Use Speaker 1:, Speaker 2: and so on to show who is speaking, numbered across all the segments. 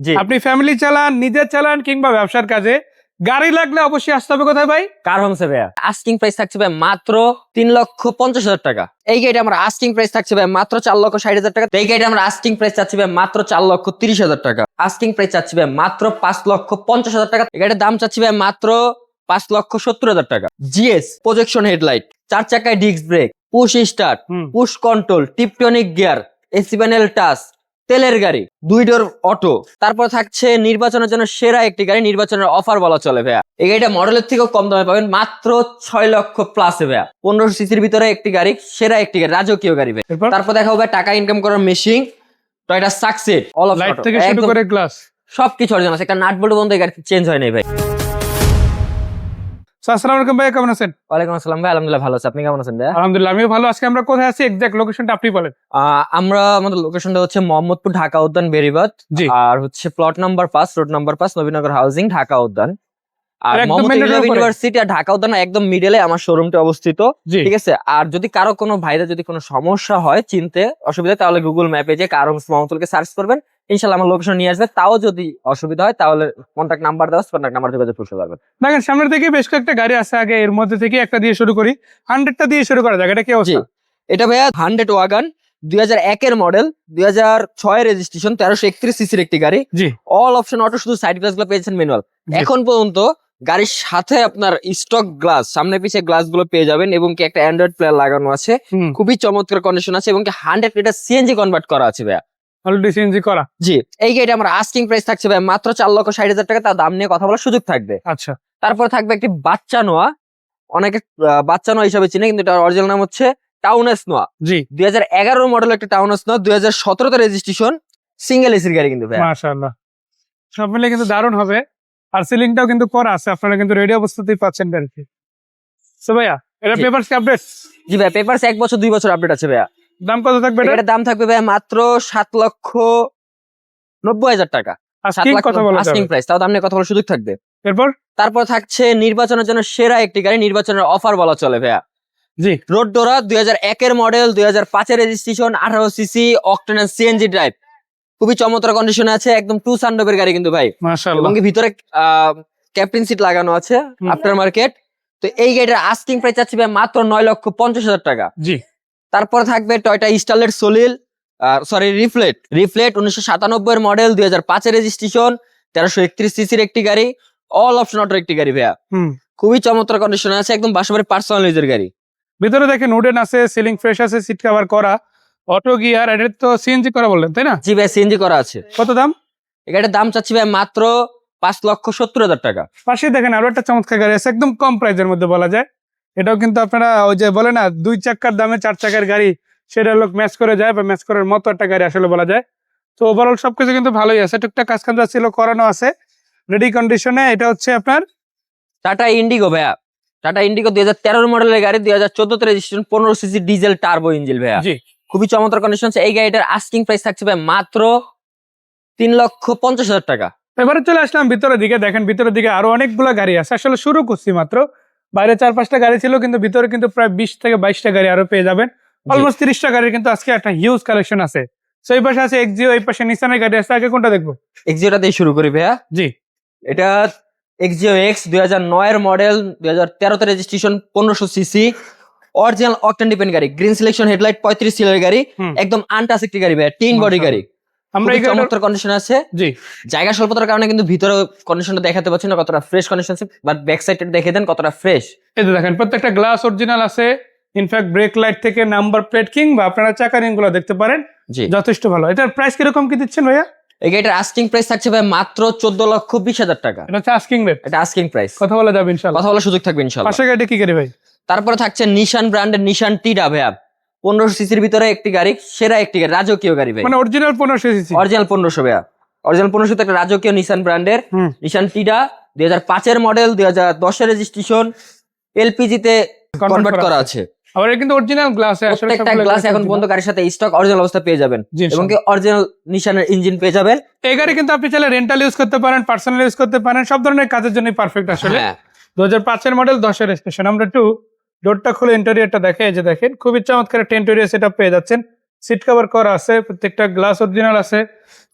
Speaker 1: জি।
Speaker 2: আপনি ফ্যামিলি চালান নিজের চালান কিংবা ব্যবসার কাজে গাড়ি লাগলে অবশ্যই আসতে হবে কোথায় ভাই?
Speaker 1: কার হোমসে ভাইয়া? আস্কিং প্রাইস থাকছে ভাই মাত্র তিন লক্ষ পঞ্চাশ হাজার টাকা। এই গাড়িটা আমরা আস্কিং প্রাইস থাকছে ভাই মাত্র চার লক্ষ ষাট হাজার টাকা। এই গাড়িটা আমরা আস্কিং প্রাইস চাচ্ছি ভাই মাত্র চার লক্ষ তিরিশ হাজার টাকা। আস্কিং প্রাইস চাচ্ছি ভাই মাত্র পাঁচ লক্ষ পঞ্চাশ হাজার টাকা। এই গাড়ির দাম চাচ্ছি ভাই মাত্র পাঁচ লক্ষ সত্তর হাজার টাকা। জিএস প্রজেকশন হেডলাইট চার চাকায় disc brake push start push control tiptronic gear AC panel touch তেলের গাড়ি দুই ডোর অটো। তারপর থাকছে নির্বাচনের জন্য সেরা একটি গাড়ি নির্বাচনের অফার বলা চলে ভাইয়া। এই গাড়িটা মডেলের থেকেও কম দামে পাবেন মাত্র ছয় লক্ষ প্লাসে ভাইয়া। পনেরোশো সিসির ভিতরে একটি গাড়ি সেরা একটি গাড়ি রাজকীয় গাড়ি ভাই তারপর দেখা হবে টাকা ইনকাম করার machine Toyota succeed all of
Speaker 2: থেকে শুরু করে গ্লাস
Speaker 1: সবকিছু অরিজিনাল আছে একটা নাট বল্টু বন্ধ এই গাড়ি চেঞ্জ হয় নাই ভাই
Speaker 2: আসসালামু আলাইকুম ভাই কেমন আছেন?
Speaker 1: ওয়ালাইকুম আসসালাম ভাই আলহামদুলিল্লাহ ভালো আছে। আপনি কেমন আছেন
Speaker 2: আলহামদুলিল্লাহ আমিও ভালো। আজকে আমরা কোথায় আছি? এক্সাক্ট লোকেশনটা আপনি বলেন।
Speaker 1: আহ, আমরা আমাদের লোকেশনটা হচ্ছে মোহাম্মদপুর ঢাকা উদ্যান বেরিবাদ। আর হচ্ছে প্লট নাম্বার পাঁচ রোড নাম্বার পাঁচ নবীনগর হাউজিং ঢাকা উদ্যান। আর
Speaker 2: একদম?
Speaker 1: ইউনিভার্সিটি আর ঢাকা উদ্যান মিডলে আমার শোরুমটা অবস্থিত। ঠিক আছে? আর যদি কারও কোনো ভাইরা যদি কোনো সমস্যা হয় চিনতে অসুবিধা তাহলে গুগল ম্যাপে যে কারও মোহাম্মদকে সার্চ করবেন। ইনশাল্লাহ আমার লোকেশন নিয়ে আসবে। তাও যদি অসুবিধা হয় তাহলে কন্ট্যাক্ট নাম্বার দেওয়া কন্ট্যাক্ট নাম্বার যোগাযোগ করতে পারবেন।
Speaker 2: দেখেন সামনের থেকে বেশ কয়েকটা গাড়ি আছে আগে এর মধ্যে থেকে একটা দিয়ে শুরু করি। হান্ড্রেডটা দিয়ে শুরু করা যাক এটা কি অবস্থা?
Speaker 1: এটা ভাইয়া হান্ড্রেড ওয়াগান দুই হাজার একের মডেল দুই হাজার ছয় রেজিস্ট্রেশন তেরোশো একত্রিশ সিসির একটি গাড়ি।
Speaker 2: জি।
Speaker 1: অল অপশন অটো শুধু সাইড গ্লাসগুলো পেয়েছেন ম্যানুয়াল এখন পর্যন্ত গাড়ির সাথে আপনার স্টক গ্লাস সামনে পিছিয়ে গ্লাসগুলো পেয়ে যাবেন এবং কি একটা অ্যান্ড্রয়েড প্লেয়ার লাগানো আছে। খুবই চমৎকার কন্ডিশন আছে এবং কি হান্ড্রেড লিটার সিএনজি কনভার্ট করা আছে ভাইয়া।
Speaker 2: অলরেডি সিএনজি করা?
Speaker 1: জি এই গাড়িটা আমার আস্কিং প্রাইস থাকছে ভাই মাত্র চার লক্ষ ষাট হাজার টাকা তার দাম নিয়ে কথা বলার সুযোগ থাকবে।
Speaker 2: আচ্ছা।
Speaker 1: তারপরে থাকবে একটি বাচ্চা নোয়া। অনেকে বাচ্চা নোয়া হিসাবে চিনে কিন্তু এটার অরিজিনাল নাম হচ্ছে টাউনেস নোয়া।
Speaker 2: জি।
Speaker 1: দুই হাজার এগারো মডেল একটা টাউনেস নোয়া দুই হাজার সতেরোতে রেজিস্ট্রেশন সিঙ্গেল এসির গাড়ি কিন্তু ভাইয়া।
Speaker 2: মাশাআল্লাহ। সব মিলে কিন্তু দারুণ হবে। আর সিলিংটাও কিন্তু করা আছে আপনারা কিন্তু রেডি অবস্থাতেই পাচ্ছেন গাড়িটি। সো ভাইয়া এটা পেপারস আপডেট
Speaker 1: জি ভাই পেপারস এক বছর দুই বছর আপডেট আছে ভাইয়া।
Speaker 2: দাম কত থাকবে এটা?
Speaker 1: দাম থাকবে ভাই মাত্র সাত লক্ষ নব্বই হাজার টাকা। সাত
Speaker 2: আজকে
Speaker 1: লাখ
Speaker 2: কথা বলা
Speaker 1: আস্কিং প্রাইস তাও দাম নিয়ে কথা বলার সুযোগ থাকবে।
Speaker 2: এরপর?
Speaker 1: তারপর থাকছে নির্বাচনের জন্য সেরা একটি গাড়ি নির্বাচনের অফার বলা চলে ভাইয়া।
Speaker 2: জি।
Speaker 1: রোড ডোরা দুই হাজার মডেল দুই হাজার পাঁচের রেজিস্ট্রেশন আঠারো সিসি অক্টেন সিএনজি ড্রাইভ খুবই চমৎকার কন্ডিশনে আছে একদম টু সানডোবের গাড়ি কিন্তু ভাই। এবং ভিতরে ক্যাপ্টেন সিট লাগানো আছে আফটার মার্কেট তো এই গাড়িটার আস্কিং প্রাইস চাচ্ছি ভাই মাত্র নয় লক্ষ পঞ্চাশ হাজার টাকা।
Speaker 2: জি।
Speaker 1: তারপর থাকবে Toyota Starlet Soleil sorry Reflet. Reflet উনিশশো সাতানব্বই এর মডেল দুই হাজার পাঁচের রেজিস্ট্রেশন তেরোশো একত্রিশ সিসির একটি গাড়ি অল অপশন অটোর একটি গাড়ি ভাইয়া।
Speaker 2: হুম।
Speaker 1: খুবই চমৎকার কন্ডিশনে আছে একদম বাসাবাড়ি পার্সোনাল ইউজের গাড়ি।
Speaker 2: ভিতরে দেখেন উডেন আছে সিলিং ফ্রেশ আছে সিট কভার করা অটো গিয়ার এটা তো সিএনজি করা বললেন তাই না?
Speaker 1: জি ভাই সিএনজি করা আছে।
Speaker 2: কত দাম?
Speaker 1: গাড়ির দাম চাচ্ছি ভাই মাত্র পাঁচ লক্ষ সত্তর হাজার টাকা।
Speaker 2: পাশে দেখেন আরও একটা চমৎকার গাড়ি আছে একদম কম প্রাইজের মধ্যে বলা যায়। এটাও কিন্তু আপনারা ওই যে বলে না দুই চাকার দামে চার চাকার গাড়ি সেটা লোক ম্যাচ করে যায় বা ম্যাচ করার মতো একটা গাড়ি আসলে বলা যায়। তো ওভারঅল সবকিছু কিন্তু ভালোই আছে। টুকটাক কাজ কাজ ছিল করানো আছে। রেডি কন্ডিশনে এটা হচ্ছে আপনার
Speaker 1: টাটা ইন্ডিগো ভাইয়া। টাটা ইন্ডিগো দুই হাজার তেরোর মডেলের গাড়ি দুই হাজার চোদ্দতে রেজিস্ট্রেশন পনেরো সিসি ডিজেল টার্বো ইঞ্জিন ভাইয়া।
Speaker 2: জি।
Speaker 1: খুবই চমৎকার কন্ডিশন এই গাড়িটার আস্কিং প্রাইস থাকছে ভাই মাত্র তিন লক্ষ পঞ্চাশ হাজার টাকা।
Speaker 2: এবারে চলে আসলাম ভিতরের দিকে। দেখেন ভিতরের দিকে আরও অনেকগুলো গাড়ি আছে। আসলে শুরু করছি মাত্র। বাইরে চার পাঁচটা গাড়ি ছিল কিন্তু ভিতরে কিন্তু প্রায় বিশ থেকে বাইশটা গাড়ি আরও পেয়ে যাবেন। অলমোস্ট তিরিশটা গাড়ির কিন্তু আজকে একটা হিউজ কালেকশন আছে। এই পাশে আছে এক্সিও এই পাশে নিসানের গাড়ি আছে। আগে কোনটা দেখব?
Speaker 1: এক্সিওটা দিয়ে শুরু করি ভাইয়া।
Speaker 2: জি।
Speaker 1: এটা এক্সিও এক্স দুই হাজার নয়ের মডেল দুই হাজার তেরোতে রেজিস্ট্রেশন পনেরোশো সিসি অরিজিনাল অকটেন ডিপেন্ড গাড়ি গ্রিন সিলেকশন হেডলাইট পঁয়ত্রিশ সিলের গাড়ি। একদম আনটাস একটি গাড়ি ভাইয়া টিন বডি গাড়ি।
Speaker 2: আমরা এই
Speaker 1: চমৎকার কন্ডিশন আছে।
Speaker 2: জি।
Speaker 1: জায়গা স্বল্পতার কারণে কিন্তু ভিতরে কন্ডিশনটা দেখাতে পাচ্ছি না কতটা ফ্রেশ কন্ডিশন আছে বাট ব্যাক সাইডটা দেখে দেন কতটা ফ্রেশ
Speaker 2: এই যে দেখেন প্রত্যেকটা গ্লাস অরিজিনাল আছে ইনফ্যাক্ট ব্রেক লাইট থেকে নাম্বার প্লেট কিংবা আপনারা চাকা রিংগুলো দেখতে পারেন
Speaker 1: জি।
Speaker 2: যথেষ্ট ভালো। এটার প্রাইস কীরকম কি দিচ্ছেন ভাইয়া?
Speaker 1: এই গাড়িটার আস্কিং প্রাইস থাকছে ভাই মাত্র চোদ্দ লক্ষ বিশ হাজার টাকা।
Speaker 2: এটা হচ্ছে আস্কিং রেট
Speaker 1: এটা আস্কিং প্রাইস
Speaker 2: কথা বলা যাবে ইনশাল্লাহ।
Speaker 1: কথা বলার সুযোগ থাকবে ইনশাল্লাহ।
Speaker 2: পাশে গাড়ি কি গাড়ি ভাই?
Speaker 1: তারপরে থাকছে নিশান ব্র্যান্ডের নিশান টিডা ভাইয়া। পনেরোশো সিসির ভিতরে একটি গাড়ি সেরা একটি গাড়ি রাজকীয় গাড়ি ভাই।
Speaker 2: মানে অরিজিনাল পনেরোশো সিসি।
Speaker 1: অরিজিনাল পনেরোশো ভাইয়া। অরিজিনাল পনেরোশো একটা রাজকীয় নিশান ব্র্যান্ডের নিশান টিডা দুই হাজার পাঁচের মডেল দুই হাজার দশের রেজিস্ট্রেশন এলপিজি তে কনভার্ট করা আছে।
Speaker 2: আবার কিন্তু অরিজিনাল গ্লাস
Speaker 1: প্রত্যেকটা গ্লাস এখন পর্যন্ত গাড়ির সাথে স্টক অরিজিনাল অবস্থা পেয়ে যাবেন। এবং কি অরিজিনাল নিশানের ইঞ্জিন পেয়ে যাবেন।
Speaker 2: এই গাড়ি কিন্তু আপনি চাইলে রেন্টাল ইউজ করতে পারেন পার্সোনাল ইউজ করতে পারেন সব ধরনের কাজের জন্য পারফেক্ট আসলে।
Speaker 1: হ্যাঁ।
Speaker 2: দু হাজার পাঁচের মডেল দশের স্টেশন আমরা একটু ডোরটা খুলে ইন্টেরিয়রটা দেখে এই যে দেখেন খুবই চমৎকার একটা ইন্টেরিয়র সেট পেয়ে যাচ্ছেন। সিট কভার করা আছে প্রত্যেকটা গ্লাস অরিজিনাল আছে।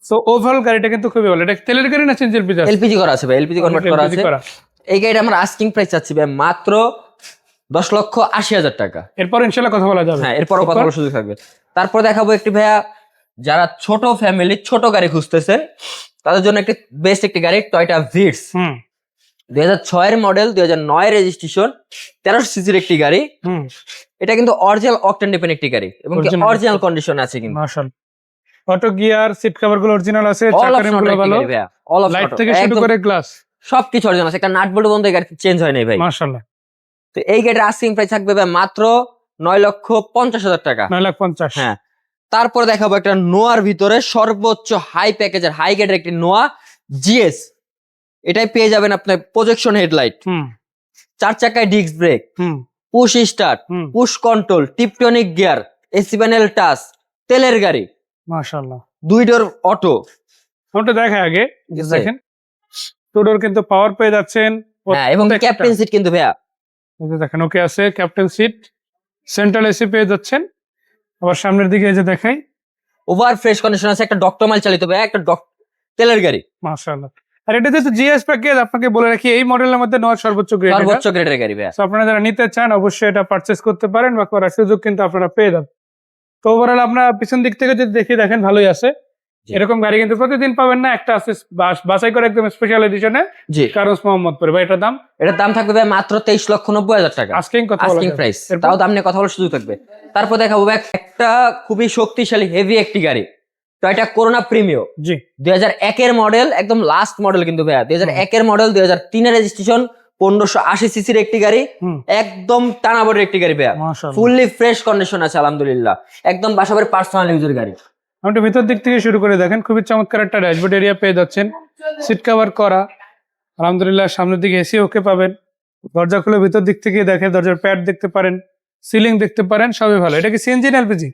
Speaker 2: সো ওভারঅল গাড়িটা কিন্তু খুবই ভালো। এটা তেলের গাড়ি না চেঞ্জের পিজার
Speaker 1: এলপিজি করা আছে ভাই এলপিজি কনভার্ট করা আছে। এই গাড়িটা আমরা আস্কিং প্রাইস চাচ্ছি ভাই মাত্র দশ লক্ষ আশি হাজার টাকা।
Speaker 2: এরপর ইনশাল্লাহ কথা বলা যাবে।
Speaker 1: হ্যাঁ এরপরও কথা বলার সুযোগ থাকবে। তারপর দেখাবো একটি ভাইয়া যারা ছোট ফ্যামিলি ছোট গাড়ি খুঁজতেছে তাদের জন্য একটি বেস্ট একটি গাড়ি টয়টা ভিটস দুই হাজার ছয়ের মডেল দুই হাজার নয় রেজিস্ট্রেশন তেরোশো সিসির একটি গাড়ি।
Speaker 2: হুম।
Speaker 1: এটা কিন্তু অরিজিনাল অকটেন ডিপেন্ড একটি গাড়ি এবং অরিজিনাল কন্ডিশন আছে কিন্তু।
Speaker 2: অটো গিয়ার সিট কভারগুলো অরিজিনাল আছে অলগুলো ভালো।
Speaker 1: অল অফ
Speaker 2: লাইট থেকে শুরু করে গ্লাস
Speaker 1: সবকিছু অরিজিনাল আছে। একটা নাট বল্ট বন্ধ গাড়ি চেঞ্জ হয় নাই ভাই।
Speaker 2: মার্শাল্লাহ।
Speaker 1: তো এই গাড়ির আস্কিং প্রাইস থাকবে ভাই মাত্র নয় লক্ষ পঞ্চাশ হাজার টাকা।
Speaker 2: নয় লাখ পঞ্চাশ।
Speaker 1: হ্যাঁ। তারপর দেখাবো একটা নোয়ার ভিতরে সর্বোচ্চ হাই প্যাকেজের হাই গেটের একটি নোয়া জিএস এটাই পেয়ে যাবেন আপনার প্রজেকশন হেডলাইট
Speaker 2: হুম।
Speaker 1: চার চাকায় ডিস্ক ব্রেক
Speaker 2: হুম।
Speaker 1: Push start push control tiptronic gear AC panel touch তেলের গাড়ি।
Speaker 2: মার্শাল্লাহ
Speaker 1: দুই ডোর অটো
Speaker 2: ওটা দেখে আগে. দেখেন। টুডোর কিন্তু পাওয়ার পেয়ে যাচ্ছেন।
Speaker 1: হ্যাঁ এবং ক্যাপ্টেন সিট কিন্তু ভাইয়া।
Speaker 2: দেখেন ওকে আছে ক্যাপ্টেন সিট সেন্ট্রাল এসি পেয়ে যাচ্ছেন। আবার সামনের দিকে এই যে দেখাই।
Speaker 1: ওভার ফ্রেশ কন্ডিশন আছে একটা ডক্টর মাল চালিত ভাইয়া একটা তেলের গাড়ি।
Speaker 2: মার্শাল্লাহ আর এটা যেহেতু জিএস প্যাকেজ আপনাকে বলে রাখি এই মডেলের মধ্যে নেওয়ার সর্বোচ্চ গ্রেড
Speaker 1: সর্বোচ্চ গ্রেডের গাড়ি ভাইয়া।
Speaker 2: আপনারা যারা নিতে চান অবশ্যই এটা পারচেস করতে পারেন বা করার সুযোগ কিন্তু আপনারা পেয়ে যাবেন। তো ওভারঅল আপনার পিছন দিক থেকে যদি দেখি দেখেন ভালোই আছে। এরকম গাড়ি কিন্তু প্রতিদিন পাবেন না একটা আছে বাস- বাছাই করে একদম স্পেশাল এডিশনে
Speaker 1: জি।
Speaker 2: কারোস মোহাম্মদপুর ভাই এটার দাম?
Speaker 1: এটার দাম থাকবে ভাই মাত্র তেইশ লক্ষ নব্বই হাজার টাকা।
Speaker 2: আস্কিং কথা
Speaker 1: আস্কিং প্রাইস তাও দাম নিয়ে কথা বলার সুযোগ থাকবে। তারপর দেখাবো ভাই একটা খুবই শক্তিশালী হেভি একটি গাড়ি। তো এটা করোনা প্রিমিও
Speaker 2: জি।
Speaker 1: দুই হাজার একের মডেল একদম লাস্ট মডেল কিন্তু ভাইয়া। দুই হাজার একের মডেল দুই হাজার তিনের রেজিস্ট্রেশন পনেরোশো আশি সিসির একটি গাড়ি। একদম টানাবড়ের একটি গাড়ি ভাইয়া। ফুললি ফ্রেশ কন্ডিশন আছে আলহামদুলিল্লাহ। একদম বাসাবাড়ির পার্সোনাল ইউজের গাড়ি।
Speaker 2: আপনি ভিতর দিক থেকে শুরু করে দেখেন খুবই চমৎকার একটা ড্যাশবোর্ড এরিয়া পেয়ে যাচ্ছেন। সিট কভার করা। আলহামদুলিল্লাহ সামনের দিকে এসি ওকে পাবেন। দরজা খুলে ভিতর দিক থেকে দেখে দরজার প্যাড দেখতে পারেন সিলিং দেখতে পারেন সবই ভালো। এটা কি সিএনজি না এলপিজি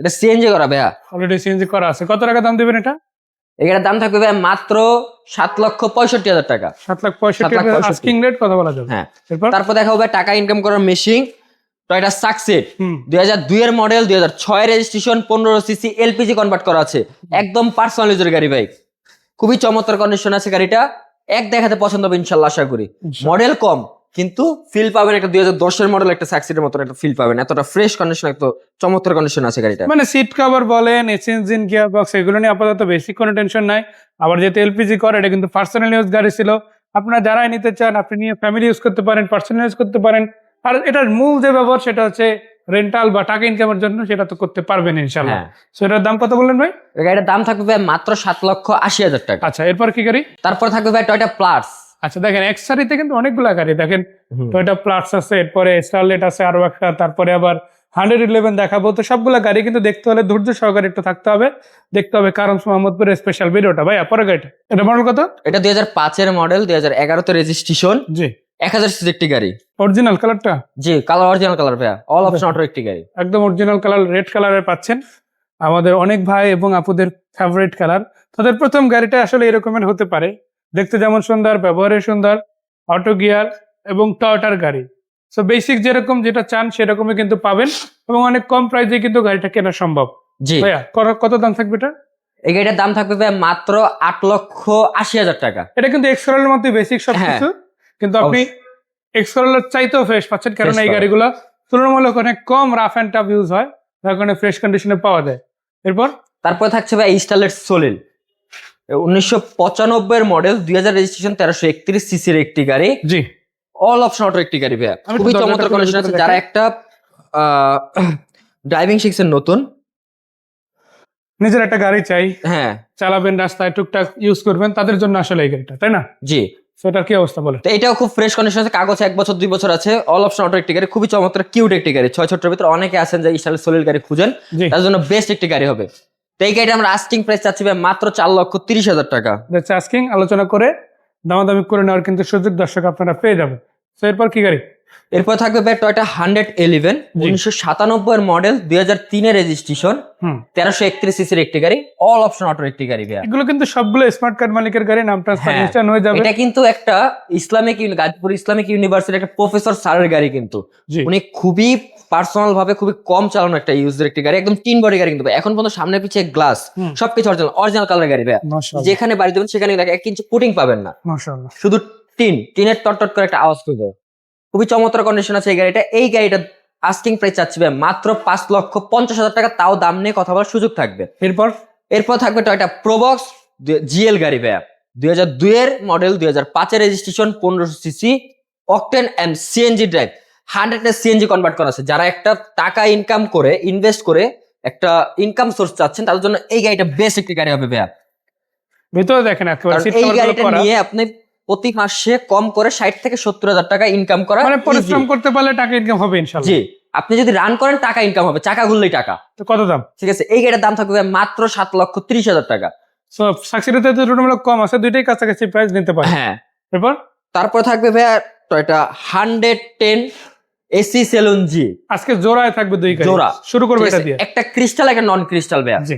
Speaker 1: এটা সিএনজি করা ভাইয়া।
Speaker 2: অলরেডি সিএনজি করা আছে। কত টাকা দাম দিবেন এটা?
Speaker 1: এটার দাম থাকবে ভাইয়া মাত্র সাত লক্ষ পঁয়ষট্টি হাজার টাকা। সাত লাখ পঁয়ষট্টি।
Speaker 2: আস্কিং রেট কথা বলা যাবে।
Speaker 1: হ্যাঁ।
Speaker 2: এরপর?
Speaker 1: তারপর দেখাবো ভাই টাকা ইনকাম করার মেশিন তো এটা সাকসেড
Speaker 2: হুম।
Speaker 1: দুই হাজার দুইয়ের মডেল দুই হাজার ছয় রেজিস্ট্রেশন পনেরো সিসি এলপিজি কনভার্ট করা আছে। একদম পার্সোনাল ইউজের গাড়ি ভাই। খুবই চমৎকার কন্ডিশন আছে গাড়িটা। এক দেখাতে পছন্দ হবে ইনশাল্লাহ আশা করি। মডেল কম। কিন্তু ফিল পাবেন একটা দুই হাজার দশের মডেল একটা সাকসিডের মতন একটা ফিল পাবেন। এতটা ফ্রেশ কন্ডিশন এত চমৎকার কন্ডিশন আছে গাড়িটা
Speaker 2: মানে সিট কভার বলেন এসি ইঞ্জিন গিয়ার বক্স এগুলো নিয়ে আপাতত বেশি কোনো টেনশন নাই। আবার যেহেতু এলপিজি করে এটা কিন্তু পার্সোনাল ইউজ গাড়ি ছিল। আপনারা যারাই নিতে চান আপনি নিয়ে ফ্যামিলি ইউজ করতে পারেন পার্সোনাল ইউজ করতে পারেন। আর এটার মূল যে ব্যবহার সেটা হচ্ছে রেন্টাল বা টাকা ইনকামের জন্য সেটা তো করতে পারবেন ইনশাল্লাহ
Speaker 1: হ্যাঁ।
Speaker 2: সেটার দাম কত বললেন ভাই?
Speaker 1: গাড়িটার দাম থাকবে মাত্র সাত লক্ষ আশি হাজার টাকা।
Speaker 2: আচ্ছা এরপর কি গাড়ি?
Speaker 1: তারপর থাকবে ভাই টয়টা প্লাস
Speaker 2: আচ্ছা দেখেন এক সারিতে কিন্তু অনেকগুলা গাড়ি দেখেন টয়টা প্লাস আছে এরপরে স্টারলেট আছে আরও একটা তারপরে আবার হান্ড্রেড ইলেভেন দেখাবো তো সবগুলা গাড়ি কিন্তু দেখতে হলে ধৈর্য সহকারে একটু থাকতে হবে দেখতে হবে কারণ মোহাম্মদপুরের স্পেশাল ভিডিওটা ভাই পরে গাড়িটা এটা মডেল কত?
Speaker 1: এটা দুই হাজার পাঁচের মডেল দুই হাজার এগারোতে রেজিস্ট্রেশন
Speaker 2: জি।
Speaker 1: এক হাজার সিসি একটি গাড়ি।
Speaker 2: অরিজিনাল কালারটা
Speaker 1: জি কালার অরিজিনাল কালার ভাইয়া। অল অপশন অটো একটি গাড়ি।
Speaker 2: একদম অরিজিনাল কালার রেড কালারের পাচ্ছেন। আমাদের অনেক ভাই এবং আপুদের ফেভারিট কালার তাদের প্রথম গাড়িটা আসলে এরকমের হতে পারে। দেখতে যেমন সুন্দর ব্যবহারে সুন্দর অটো গিয়ার এবং টয়টার গাড়ি। সো বেসিক যেরকম যেটা চান সেরকমই কিন্তু পাবেন এবং অনেক কম প্রাইসে কিন্তু গাড়িটা কেনা সম্ভব।
Speaker 1: জি।
Speaker 2: ভাইয়া কত- দাম থাকবে এটা?
Speaker 1: এই গাড়িটার দাম থাকবে ভাই মাত্র আট লক্ষ আশি হাজার টাকা।
Speaker 2: এটা কিন্তু এক্সরোলের মধ্যে বেসিক সব
Speaker 1: হ্যাঁ।
Speaker 2: কিছু কিন্তু আপনি এক্সরোলের চাইতেও ফ্রেশ পাচ্ছেন কারণ এই গাড়িগুলো তুলনামূলক অনেক কম রাফ অ্যান্ড টাফ ইউজ হয় যার কারণে ফ্রেশ কন্ডিশনে পাওয়া যায়। এরপর?
Speaker 1: তারপর থাকছে ভাই স্টারলেট সোলিল উনিশশো পঁচানব্বই মডেল দুই হাজার রেজিস্ট্রেশন তেরোশো একত্রিশ সিসির একটি গাড়ি।
Speaker 2: জি।
Speaker 1: অল অপশন অটো একটি গাড়ি ভাইয়া। খুবই চমৎকার কন্ডিশন আছে। যারা একটা ড্রাইভিং শিখছেন নতুন।
Speaker 2: নিজের একটা গাড়ি চাই।
Speaker 1: হ্যাঁ।
Speaker 2: চালাবেন রাস্তায় টুকটাক ইউজ করবেন তাদের জন্য আসলে এই গাড়িটা তাই না?
Speaker 1: জি।
Speaker 2: সেটার কি অবস্থা বলে
Speaker 1: এটাও খুব ফ্রেশ কন্ডিশন আছে। কাগজ এক বছর দুই বছর আছে। অল অপশন অটো একটি গাড়ি। খুবই চমৎকার কিউট একটি গাড়ি। ছয় ছোট্টের ভিতরে অনেকে আছেন যে স্টাইলের সোলিল গাড়ি খুঁজেন। তার জন্য বেস্ট একটি গাড়ি হবে। তো এই গাড়িটা আমরা আস্টিং প্রাইস চাচ্ছি ভাই মাত্র চার লক্ষ তিরিশ হাজার টাকা।
Speaker 2: আস্কিং আলোচনা করে দামাদামি করে নেওয়ার কিন্তু সুযোগ দর্শক আপনারা পেয়ে যাবেন। তো এরপর কি গাড়ি?
Speaker 1: এরপর থাকবে ভাই টয়টা হান্ড্রেড ইলেভেন উনিশশো সাতানব্বই মডেল দুই হাজার তিনের রেজিস্ট্রেশন তেরোশো একত্রিশ সিসির একটি গাড়ি অল অপশন অটো একটি গাড়ি ভাইয়া।
Speaker 2: এগুলো কিন্তু সবগুলো স্মার্ট কার্ড মালিকের গাড়ি নাম ট্রান্সফার
Speaker 1: হ্যাঁ,
Speaker 2: হয়ে যাবে।
Speaker 1: এটা কিন্তু একটা ইসলামিক গাজীপুর ইসলামিক ইউনিভার্সিটির একটা প্রফেসর স্যারের গাড়ি কিন্তু। উনি খুবই পার্সোনাল ভাবে খুবই কম চালানো একটা ইউজের একটি গাড়ি একদম তিন বডি গাড়ি কিন্তু এখন পর্যন্ত সামনে পিছিয়ে গ্লাস। সবকিছু অরিজিনাল অরিজিনাল কালার গাড়ি ভাই যেখানে বাড়ি দেবেন সেখানে দেখে এক ইঞ্চি পুটিং পাবেন না। শুধু টিন টিনের টট করে একটা আওয়াজ করবে খুবই চমৎকার কন্ডিশন আছে এই গাড়িটা। এই গাড়িটা আস্কিং প্রাইস চাচ্ছি ভাই মাত্র পাঁচ লক্ষ পঞ্চাশ হাজার টাকা তাও দাম নিয়ে কথা বলার সুযোগ থাকবে।
Speaker 2: এরপর?
Speaker 1: এরপর থাকবে টয়টা প্রোবক্স জিএল গাড়ি ভাইয়া। দুই হাজার দুইয়ের মডেল দুই হাজার পাঁচের রেজিস্ট্রেশন পনেরোশো CC octane and CNG drive hundred CNG convert করা আছে। যারা একটা টাকা ইনকাম করে ইনভেস্ট করে একটা ইনকাম সোর্স চাচ্ছেন তাদের জন্য এই গাড়িটা বেস্ট একটি গাড়ি হবে ভাইয়া।
Speaker 2: ভিতরে দেখেন
Speaker 1: এই গাড়িটা নিয়ে আপনি প্রতি মাসে কম করে ষাট থেকে সত্তর হাজার টাকা ইনকাম করা
Speaker 2: মানে পরিশ্রম করতে পারলে টাকা ইনকাম হবে ইনশাআল্লাহ
Speaker 1: জি আপনি যদি রান করেন টাকা ইনকাম হবে চাকা ঘুরলেই টাকা।
Speaker 2: তো কত দাম?
Speaker 1: ঠিক আছে এই গাড়ির দাম থাকবে মাত্র সাত লক্ষ ত্রিশ হাজার টাকা।
Speaker 2: সো সাকসিডোতে তুলনামূলক কম আছে দুইটাই কাছাকাছি প্রাইস নিতে পারে।
Speaker 1: হ্যাঁ।
Speaker 2: এরপর?
Speaker 1: তারপর থাকবে ভাইয়া Toyota hundred ten AC saloon জি।
Speaker 2: আজকে জোড়ায় থাকবে দুই
Speaker 1: জোড়া।
Speaker 2: শুরু করবে এটা দিয়ে।
Speaker 1: একটা ক্রিস্টাল একটা নন ক্রিস্টাল ব্যাগ
Speaker 2: জি।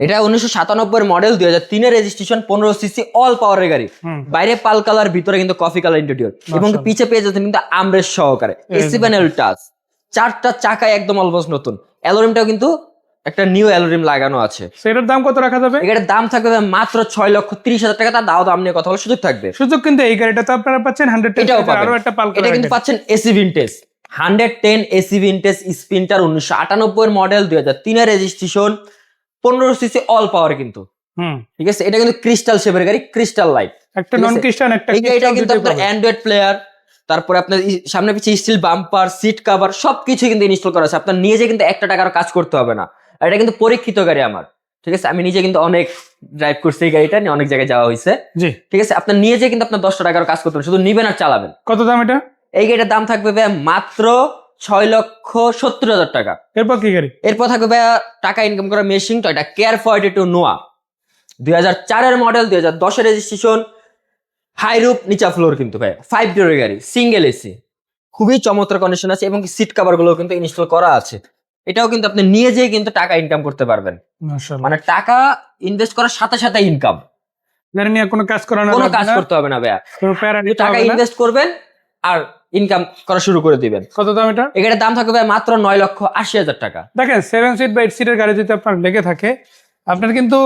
Speaker 1: এটা উনিশশো সাতানব্বই মডেল দুই হাজার তিনের রেজিস্ট্রেশন পনেরো সিসি অল পাওয়ারের গাড়ি। বাইরে পাল কালার ভিতরে কিন্তু কফি কালার ইন্টেরিয়র এবং পিছে পেয়ে যাচ্ছেন কিন্তু আমরেশ সহকারে। এসি প্যানেল টাচ চারটা চাকায় একদম অলমোস্ট নতুন। অ্যালোরিমটাও কিন্তু একটা নিউ অ্যালোরিম লাগানো আছে।
Speaker 2: এটার দাম কত রাখা যাবে?
Speaker 1: এটার দাম থাকবে মাত্র ছয় লক্ষ তিরিশ হাজার টাকা তার দাও দাম নিয়ে কথা বলার সুযোগ থাকবে।
Speaker 2: সুযোগ কিন্তু এই গাড়িটা তো আপনারা পাচ্ছেন হান্ড্রেড
Speaker 1: এটাও।
Speaker 2: আরও একটা পাল
Speaker 1: এটা কিন্তু পাচ্ছেন AC vintage hundred ten AC vintage sprinter উনিশশো আটানব্বই মডেল দুই হাজার তিনের রেজিস্ট্রেশন পনেরো সিসি অল পাওয়ার কিন্তু।
Speaker 2: হুম।
Speaker 1: ঠিক আছে? এটা কিন্তু ক্রিস্টাল শেপের গাড়ি ক্রিস্টাল লাইট
Speaker 2: একটা নন ক্রিস্টাল একটা
Speaker 1: গাড়িটা কিন্তু আপনার অ্যান্ড্রয়েড প্লেয়ার তারপরে আপনার সামনে পিছিয়ে স্টিল বাম্পার সিট কভার সবকিছু কিন্তু ইনস্টল করা আছে। আপনার নিজে কিন্তু একটা টাকার কাজ করতে হবে না। আর এটা কিন্তু পরীক্ষিত গাড়ি আমার ঠিক আছে? আমি নিজে কিন্তু অনেক ড্রাইভ করছি এই গাড়িটা নিয়ে অনেক জায়গায় যাওয়া হয়েছে।
Speaker 2: জি।
Speaker 1: ঠিক আছে? আপনার নিজে কিন্তু আপনার দশটা টাকার কাজ করতে শুধু নিবেন আর চালাবেন।
Speaker 2: কত দাম এটা?
Speaker 1: এই গাড়িটার দাম থাকবে মাত্র ছয় লক্ষ সত্তর হাজার টাকা।
Speaker 2: এরপর কি গাড়ি?
Speaker 1: এরপর থাকবে ভাইয়া টাকা ইনকাম করা মেশিন তো এটা কেয়ার ফর্টি টু নোয়া দুই হাজার চারের মডেল দুই হাজার দশের রেজিস্ট্রেশন হাই রুপ নিচা ফ্লোর কিন্তু ভাই ফাইভ ডোরের গাড়ি সিঙ্গেল এসি খুবই চমৎকার কন্ডিশন আছে এবং সিট কাভারগুলো কিন্তু ইনস্টল করা আছে। এটাও কিন্তু আপনি নিয়ে যেয়ে কিন্তু টাকা ইনকাম করতে পারবেন। মানে টাকা ইনভেস্ট করার সাথে সাথে ইনকাম
Speaker 2: নিয়ে কোনো কাজ করানো
Speaker 1: কোনো কাজ করতে হবে না ভাইয়া। টাকা ইনভেস্ট করবেন আর ইনকাম করা শুরু করে দিবেন।
Speaker 2: কত দাম এটা?
Speaker 1: এখানে দাম থাকবে মাত্র নয় লক্ষ আশি হাজার টাকা।
Speaker 2: দেখেন সেভেন সিট বা এইট সিটের গাড়ি যদি আপনার লেগে থাকে আপনার কিন্তু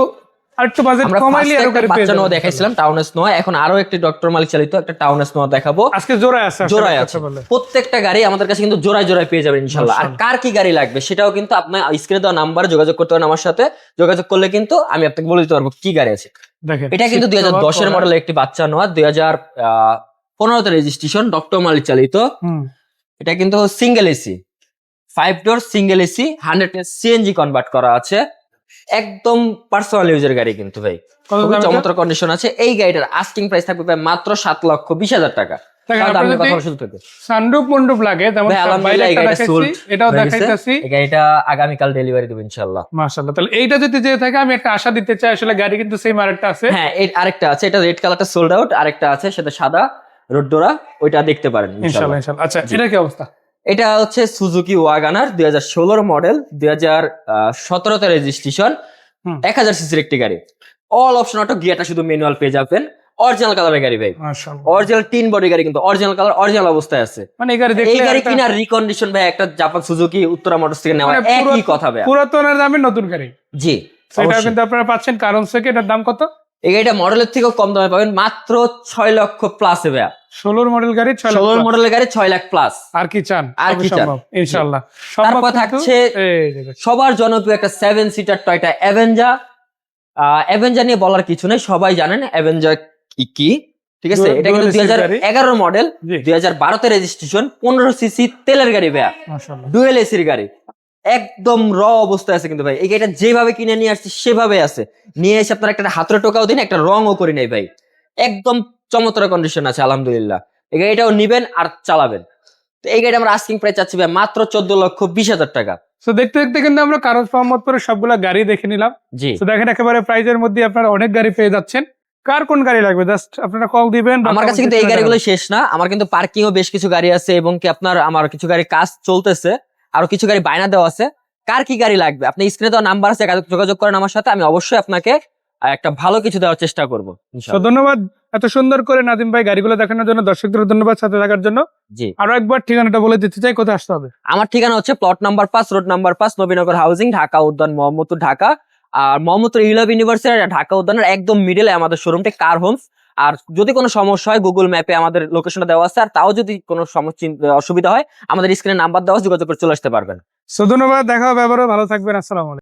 Speaker 2: আরেকটু বাজেট
Speaker 1: আমরা
Speaker 2: কমাইলে আরও
Speaker 1: একটা
Speaker 2: পেয়ে যাবেন।
Speaker 1: দেখাইছিলাম টাউন নোয়া এখন আরও একটি ডক্টর মালিক চালিত একটা টাউন নোয়া দেখাবো।
Speaker 2: আজকে জোড়ায় আছে
Speaker 1: জোড়ায় আছে। প্রত্যেকটা গাড়ি আমাদের কাছে কিন্তু জোড়ায় জোড়ায় পেয়ে যাবেন ইনশাল্লাহ। আর কার কি গাড়ি লাগবে সেটাও কিন্তু আপনার স্ক্রিনে দেওয়া নাম্বারে যোগাযোগ করতে পারেন আমার সাথে। যোগাযোগ করলে কিন্তু আমি আপনাকে বলে দিতে পারব কি গাড়ি আছে। এটা কিন্তু দুই হাজার দশের
Speaker 2: করা।
Speaker 1: মডেলের একটি বাচ্চা নোয়া দুই হাজার পনেরোতে রেজিস্ট্রেশন ডক্টর মালিক চালিত। এটা কিন্তু single AC five door single AC hundred CNG convert করা আছে। একদম পার্সোনাল ইউজের গাড়ি কিন্তু ভাই। খুবই চমৎকার কন্ডিশন আছে। এই গাড়িটার আস্কিং প্রাইস থাকবে ভাই মাত্র সাত লক্ষ বিশ হাজার টাকা। আগামীকাল ডেলিভারি দেবো ইনশাল্লাহ
Speaker 2: মাশাআল্লাহ তাহলে এইটা যদি যে থাকে আমি একটা আশা দিতে চাই আসলে গাড়ি কিন্তু সেম আরেকটা আছে।
Speaker 1: হ্যাঁ আরেকটা আছে এটা রেড কালারটা সোল্ড আউট আরেকটা আছে সেটা সাদা রোডডোরা ওইটা দেখতে পারেন ইনশাল্লাহ
Speaker 2: আচ্ছা। এটা কি অবস্থা?
Speaker 1: এটা হচ্ছে সুজুকি ওয়াগানার দুই হাজার ষোলোর মডেল দুই হাজার সতেরোতে রেজিস্ট্রেশন এক হাজার সিসির একটি গাড়ি। অল অপশন অটো গিয়ারটা শুধু ম্যানুয়াল পেয়ে যাবেন। অরিজিনাল কালারের গাড়ি ভাই। অরিজিনাল তিন বডি গাড়ি কিন্তু অরিজিনাল কালার অরিজিনাল অবস্থায় আছে।
Speaker 2: মানে এই গাড়ি
Speaker 1: এই গাড়ি
Speaker 2: একটা
Speaker 1: রিকন্ডিশন ভাই একটা জাপান সুজুকি উত্তরা মোটরস থেকে নেওয়া
Speaker 2: মানে
Speaker 1: একই
Speaker 2: পুরাতন-
Speaker 1: কথা ভাই।
Speaker 2: পুরাতনের দামে নতুন গাড়ি।
Speaker 1: জি
Speaker 2: সেটা কিন্তু আপনারা পাচ্ছেন কারণ দাম কত?
Speaker 1: এই গাড়িটা মডেলের থেকেও কম দামে পাবেন মাত্র ছয় লক্ষ প্লাস এ ভাইয়া।
Speaker 2: ষোলোর মডেল গাড়ি লাখ
Speaker 1: মডেলের গাড়ি ছয় লাখ প্লাস
Speaker 2: আর কি চান?
Speaker 1: আর কি চান?
Speaker 2: সম্ভব, ইনশাআল্লাহ।
Speaker 1: তারপর থাকছে-। সবার জনপ্রিয় একটা seven seater Toyota Avanza Avanza নিয়ে বলার কিছু নেই সবাই জানেন অ্যাভেঞ্জা কি কি? ঠিক আছে? এটা কিন্তু দুই হাজার। এগারোর মডেল দুই হাজার বারোতে রেজিস্ট্রেশন পনেরো সিসি তেলের গাড়ি ভাইয়া। ডুয়েল এসির গাড়ি। একদম র অবস্থায় আছে কিন্তু ভাই। এই গাড়িটা যেভাবে কিনে নিয়ে আসছি সেভাবে আছে। নিয়ে এসে আপনার একটা হাতের টোকাও দিন একটা রঙও করে নেই ভাই। একদম চমৎকার কন্ডিশন আছে আলহামদুলিল্লাহ। এই গাড়িটাও নিবেন আর চালাবেন। তো এই গাড়ি আমরা আস্কিং প্রাইস চাচ্ছি ভাই মাত্র চোদ্দ লক্ষ বিশ হাজার টাকা।
Speaker 2: তো দেখতে দেখতে কিন্তু আমরা কারণ মোহাম্মদপুরের সবগুলা গাড়ি দেখে নিলাম।
Speaker 1: জি।
Speaker 2: তো দেখেন একেবারে প্রাইজের মধ্যে আপনারা অনেক গাড়ি পেয়ে যাচ্ছেন। কার কোন গাড়ি লাগবে? জাস্ট আপনারা কল দিবেন
Speaker 1: আমার কাছে কিন্তু এই গাড়িগুলো শেষ না। আমার কিন্তু পার্কিং ও বেশ কিছু গাড়ি আছে এবং কি আপনার আমার কিছু গাড়ি কাজ চলতেছে। আরও কিছু গাড়ি বায়না দেওয়া আছে। কার কি গাড়ি লাগবে? আপনি স্ক্রিনে দেওয়া নাম্বার আছে যোগাযোগ করেন আমার সাথে আমি অবশ্যই আপনাকে একটা ভালো কিছু দেওয়ার চেষ্টা করব
Speaker 2: ধন্যবাদ এত সুন্দর করে নাদিম ভাই গাড়িগুলো দেখানোর জন্য দর্শকদের ধন্যবাদ সাথে থাকার জন্য।
Speaker 1: জি।
Speaker 2: আরও একবার ঠিকানাটা বলে দিতে চাই কোথায় আসতে হবে?
Speaker 1: আমার ঠিকানা হচ্ছে প্লট নাম্বার পাঁচ রোড নাম্বার পাঁচ নবীনগর হাউজিং ঢাকা উদ্যান মোহাম্মদপুর ঢাকা। আর মোহাম্মদপুর ইউলাভ ইউনিভার্সিটি ঢাকা উদ্যানের একদম মিডলে আমাদের শোরুমটি কার হোমস আর যদি কোনো সমস্যা হয় গুগল ম্যাপে আমাদের লোকেশনটা দেওয়া আছে, আর তাও যদি কোনো সমস্যা অসুবিধা হয়, আমাদের স্ক্রিনে নাম্বার দেওয়া যোগাযোগ করে চলে আসতে পারবেন।
Speaker 2: সো ধন্যবাদ, দেখা হবে আবারও, ভালো থাকবেন, আসসালামু আলাইকুম।